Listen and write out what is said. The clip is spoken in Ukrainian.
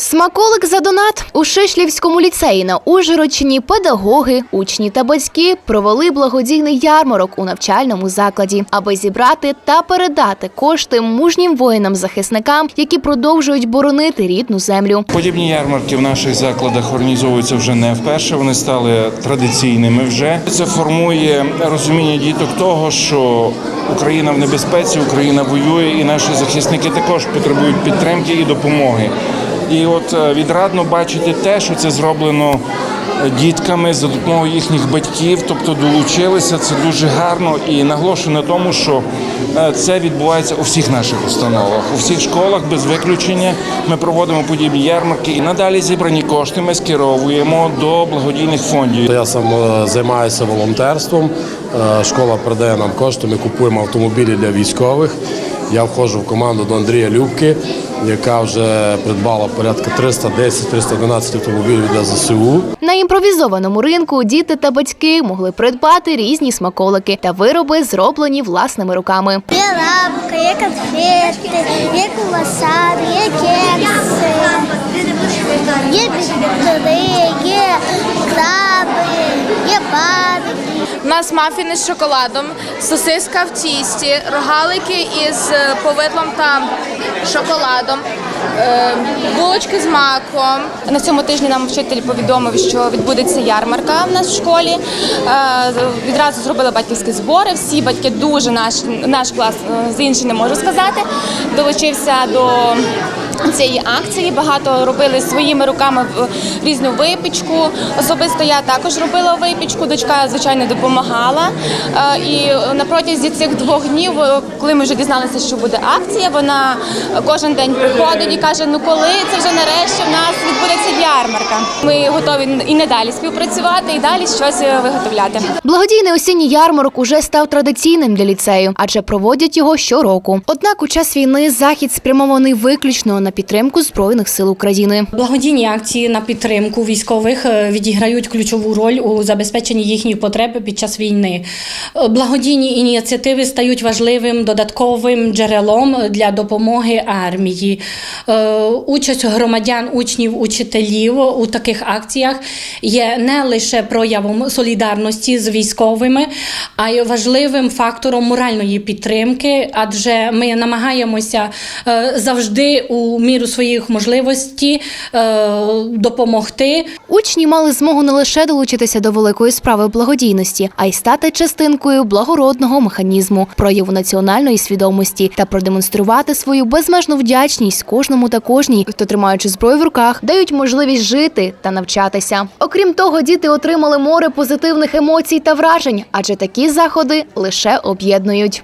Смаколик за донат у Шишлівському ліцеї на Ужгородщині педагоги, учні та батьки провели благодійний ярмарок у навчальному закладі, аби зібрати та передати кошти мужнім воїнам-захисникам, які продовжують боронити рідну землю. Подібні ярмарки в наших закладах організовуються вже не вперше. Вони стали традиційними вже. Це формує розуміння діток того, що Україна в небезпеці, Україна воює, і наші захисники також потребують підтримки і допомоги. І от е, відрадно бачити те, що це зроблено е, дітками за допомогою їхніх батьків, тобто долучилися. Це дуже гарно і наголошую на тому, що е, це відбувається у всіх наших установах, у всіх школах без виключення. Ми проводимо подібні ярмарки і надалі зібрані кошти ми скеровуємо до благодійних фондів. Я сам займаюся волонтерством. Школа передає нам кошти. Ми купуємо автомобілі для військових. Я входжу в команду до Андрія Любки, яка вже придбала порядка 310-312 автомобілів для ЗСУ. На імпровізованому ринку діти та батьки могли придбати різні смаколики та вироби, зроблені власними руками. Є лапка, є конфети, є куласари, є кекси, є У нас мафіни з шоколадом, сосиска в тісті, рогалики із е, повидлом та шоколадом, е, булочки з маком. На цьому тижні нам вчитель повідомив, що відбудеться ярмарка в нас в школі. Е, Відразу зробили батьківські збори. Всі батьки дуже наш наш клас з іншим не можу сказати. Долучився до цієї акції. Багато робили своїми руками різну випічку. Особисто я також робила випічку. Дочка, звичайно, допомагала. Е, І на протязі цих двох днів, е, коли ми вже дізналися, що буде акція, вона кожен день приходить і каже: ну коли це вже нарешті в нас відбудеться ярмарка. Ми готові і надалі співпрацювати, і далі щось е, виготовляти. Благодійний осінній ярмарок уже став традиційним для ліцею, адже проводять його щороку. Однак у час війни захід спрямований виключно на підтримку збройних сил України. Благодійні акції на підтримку військових е, відіграють ключову роль у забезпеченні їхніх потреб під час війни. Е, Благодійні ініціативи стають важливим додатковим джерелом для допомоги армії. Е, Участь громадян, учнів, учителів у таких акціях є не лише проявом солідарності з військовими, а й важливим фактором моральної підтримки, адже ми намагаємося завжди у міру своїх можливостей допомогти. Учні мали змогу не лише долучитися до великої справи благодійності, а й стати частинкою благородного механізму, прояву національної свідомості та продемонструвати свою безмежну вдячність кожному та кожній, хто тримаючи зброю в руках, дають можливість жити та навчатися. Окрім того, діти отримали море позитивних емоцій та вражень, адже такі заходи лише об'єднують.